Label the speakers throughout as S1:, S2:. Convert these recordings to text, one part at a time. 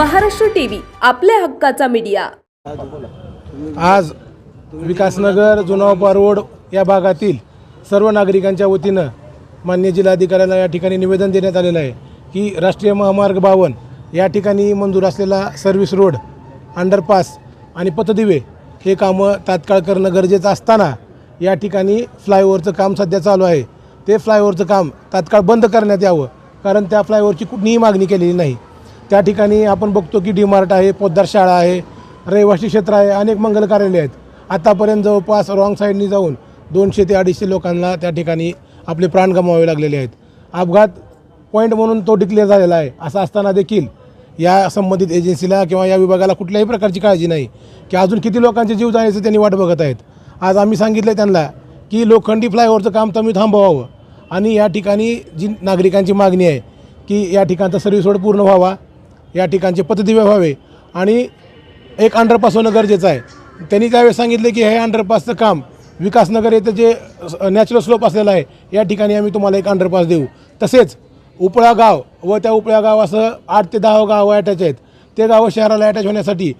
S1: Maharashtra TV आपल्या हक्काचा media.
S2: आज विकासनगर जुनावपा रोड या भागातील सर्व नागरिकांच्या वतीनं मान्य जिल्हाधिकाऱ्याला या ठिकाणी निवेदन देण्यात आलेलं आहे की राष्ट्रीय महामार्ग बावन या ठिकाणी मंजूर असलेला सर्व्हिस रोड अंडरपास आणि पथदिवे हे कामं तात्काळ करणं गरजेचं असताना या ठिकाणी फ्लायओव्हरचं काम सध्या चालू आहे. ते फ्लायओव्हरचं काम तात्काळ बंद करण्यात यावं कारण त्या फ्लायओव्हरची कुठलीही मागणी केलेली नाही. त्या ठिकाणी आपण बघतो की डी मार्ट आहे पोद्दार शाळा आहे रहिवासी क्षेत्र आहे अनेक मंगल कार्यालय आहेत. आतापर्यंत जवळपास रॉंग साईडनी जाऊन दोनशे ते अडीचशे लोकांना त्या ठिकाणी आपले प्राण गमावे लागलेले आहेत. अपघात पॉईंट म्हणून तो डिक्लेअर झालेला आहे. असं असताना देखील या संबंधित एजन्सीला किंवा या विभागाला कुठल्याही प्रकारची काळजी नाही की अजून किती लोकांचे जीव जाण्याचं त्यांनी वाट बघत आहेत. आज आम्ही सांगितलं त्यांना की लोखंडी फ्लायओव्हरचं काम तुम्ही थांबवावं. आणि या ठिकाणी जी नागरिकांची मागणी आहे की या ठिकाणचा सर्व्हिस रोड पूर्ण व्हावा. या ठिकाणचे पथदिवे व्हावे. आणि एक अंडरपास होणं गरजेचं आहे. त्यांनी त्यावेळेस सांगितले की हे अंडरपासचं काम विकासनगर येथे जे नॅचरल स्लोप असलेलं आहे या ठिकाणी आम्ही तुम्हाला एक अंडरपास देऊ. तसेच उपळा गाव व त्या उपळा गावासह आठ ते दहा गावं अटॅच आहेत. ते गावं शहराला अटॅच होण्यासाठी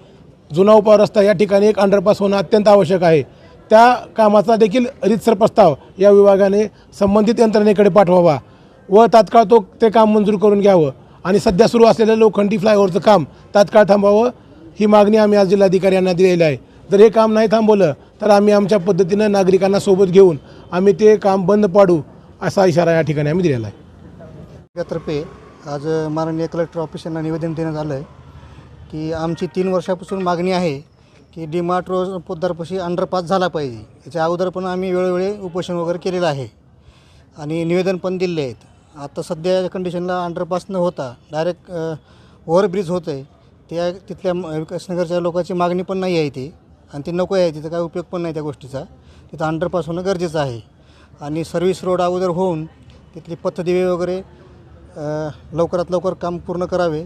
S2: जुना उपा रस्ता या ठिकाणी एक अंडरपास होणं अत्यंत आवश्यक आहे. त्या कामाचा देखील रितसर प्रस्ताव या विभागाने संबंधित यंत्रणेकडे पाठवावा व तात्काळ तो ते काम मंजूर करून घ्यावं. आणि सध्या सुरू असलेलं लोखंडी फ्लायओव्हरचं काम तात्काळ थांबावं ही मागणी आम्ही आज जिल्हाधिकाऱ्यांना दिलेली आहे. जर हे काम नाही थांबवलं तर आम्ही आमच्या पद्धतीनं नागरिकांना सोबत घेऊन आम्ही ते काम बंद पाडू असा इशारा या ठिकाणी आम्ही दिलेला आहे.
S3: तर्फे आज माननीय कलेक्टर ऑफिसांना निवेदन देण्यात आलं आहे की आमची तीन वर्षापासून मागणी आहे की डिमार्ट रोज पोद्दारपाशी अंडरपास झाला पाहिजे. याच्या अगोदर पण आम्ही वेळोवेळी उपोषण वगैरे केलेलं आहे. आणि निवेदन पण दिले आहेत. आता सध्या कंडिशनला अंडरपास न होता डायरेक्ट ओव्हरब्रिज होतं आहे त्या तिथल्या विकासनगरच्या लोकांची मागणी पण नाही आहे ती आणि ती नको आहे तिथं काय उपयोग पण नाही त्या गोष्टीचा. तिथं अंडरपास होणं गरजेचं आहे. आणि सर्व्हिस रोड अगोदर होऊन तिथली पथदिवे वगैरे लवकरात लवकर काम पूर्ण करावे.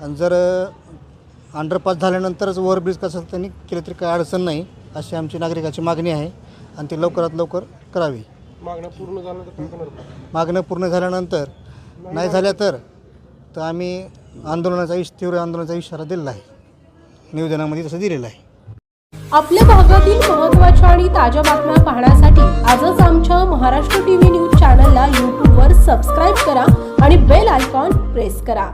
S3: आणि जर अंडरपास झाल्यानंतरच ओव्हरब्रिज कसं त्यांनी केलं तरी काही अडचण नाही अशी आमची नागरिकाची मागणी आहे. आणि ती लवकरात लवकर करावी.
S2: मागणं पूर्ण झालं तर
S3: मागणं पूर्ण झाल्यानंतर नाही झाल्या तर तर आम्ही आंदोलनाचा इश तीव्र आंदोलनाचा इशारा दिलेला आहे. निवेदनामध्ये तसं दिलेलं आहे.
S1: आपल्या भागातील महत्त्वाच्या आणि ताज्या बातम्या पाहण्यासाठी आजच आमच्या महाराष्ट्र टीव्ही न्यूज चॅनलला यूट्यूबवर सबस्क्राईब करा आणि बेल आयकॉन प्रेस करा.